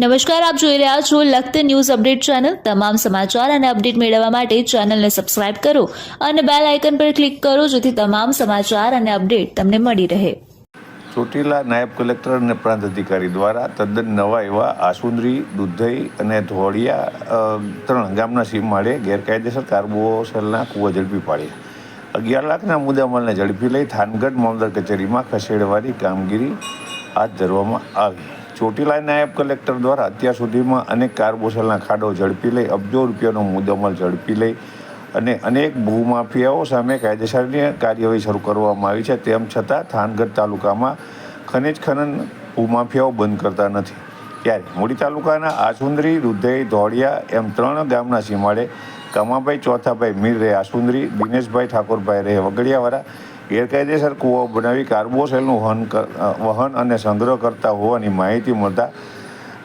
નમસ્કાર, આપ જોઈ રહ્યા છો લખત ન્યૂઝ અપડેટ ચેનલ. તમામ સમાચાર અને અપડેટ મેળવવા માટે ચેનલને સબસ્ક્રાઇબ કરો અને બેલ આઇકન પર ક્લિક કરો જેથી તમામ સમાચાર અને અપડેટ તમને મળી રહે. ચોટીલા નાયબ કલેક્ટર અને પ્રાંત અધિકારી દ્વારા તદ્દન નવા એવા આસુંદરી, દુધઈ અને ધોળિયા ત્રણ ગામના સીમાડે ગેરકાયદેસર કાર્બોસેલના કૂવા ઝડપી પાડ્યા. અગિયાર લાખના મુદ્દામાલને ઝડપી લઈ થાનગઢ મામલદાર કચેરીમાં ખસેડવાની કામગીરી હાથ ધરવામાં આવી. ચોટીલા નાયબ કલેક્ટર દ્વારા અત્યાર સુધીમાં અનેક કારબોસલના ખાડો ઝડપી લઈ, અબજો રૂપિયાનો મુદ્દામાલ ઝડપી લઈ અને અનેક ભૂમાફિયાઓ સામે કાયદેસરની કાર્યવાહી શરૂ કરવામાં આવી છે. તેમ છતાં થાનગઢ તાલુકામાં ખનિજ ખનન ભૂમાફિયાઓ બંધ કરતા નથી. ત્યારે મૂડી તાલુકાના આસુંદરી દુધઈ ધોળિયા એમ ત્રણ ગામના સીમાડે કમાભાઈ, ચોથાભાઈ મીર રહે આસુંદરી દિનેશભાઈ ઠાકોરભાઈ રહે વગડિયાવાળા, ગેરકાયદેસર કૂવો બનાવી કાર્બોસેલનું વહન વહન અને સંગ્રહ કરતા હોવાની માહિતી મળતા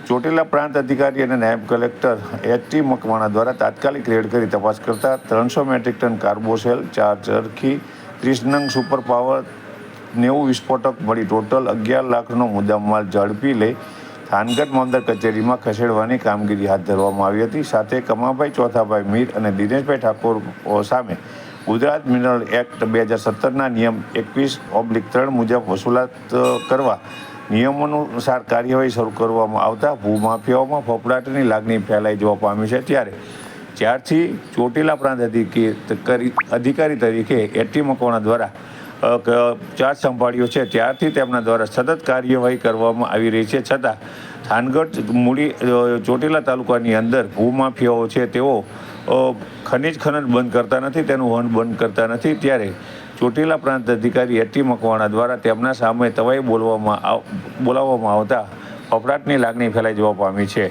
ચોટીલા પ્રાંત અધિકારી અને નાયબ કલેક્ટર એચ ટી મકવાણા દ્વારા તાત્કાલિક રેડ કરી તપાસ કરતા ત્રણસો મેટ્રિક ટન કાર્બોસેલ, ચાર ચરખી, ત્રીસ નંગ સુપર પાવર, નેવું વિસ્ફોટક મળી. ટોટલ અગિયાર લાખનો મુદ્દામાલ ઝડપી લઈ થાનગઢ મામદાર કચેરીમાં ખસેડવાની કામગીરી હાથ ધરવામાં આવી હતી. સાથે કમાભાઈ, ચોથાભાઈ મીર અને દિનેશભાઈ ઠાકોર સામે ગુજરાત મિનરલ એક્ટ બે હજાર સત્તરના નિયમ એકવીસ ઓબ્લિક ત્રણ મુજબ વસૂલાત કરવા નિયમોનુસાર કાર્યવાહી શરૂ કરવામાં આવતા ભૂમાફિયાઓમાં ફફડાટની લાગણી ફેલાઈ જોવા પામી છે. ત્યારે જ્યારથી ચોટીલા પ્રાંત અધિકારી તરીકે એટી મકવાણા દ્વારા ચાર્જ સંભાળ્યો છે. ત્યારથી તેમના દ્વારા સતત કાર્યવાહી કરવામાં આવી રહી છે. છતાં, થાનગઢ મૂડી ચોટીલા તાલુકાની અંદર ભૂમાફિયાઓ છે. તેઓ ખનિજ ખનન બંધ કરતા નથી, તેનું વહન બંધ કરતા નથી. ત્યારે ચોટીલા પ્રાંત અધિકારી એટી મકવાણા દ્વારા તેમના સામે તવાઈ બોલવામાં બોલાવવામાં આવતા ફફડાટની લાગણી ફેલાઈ જવા પામી છે.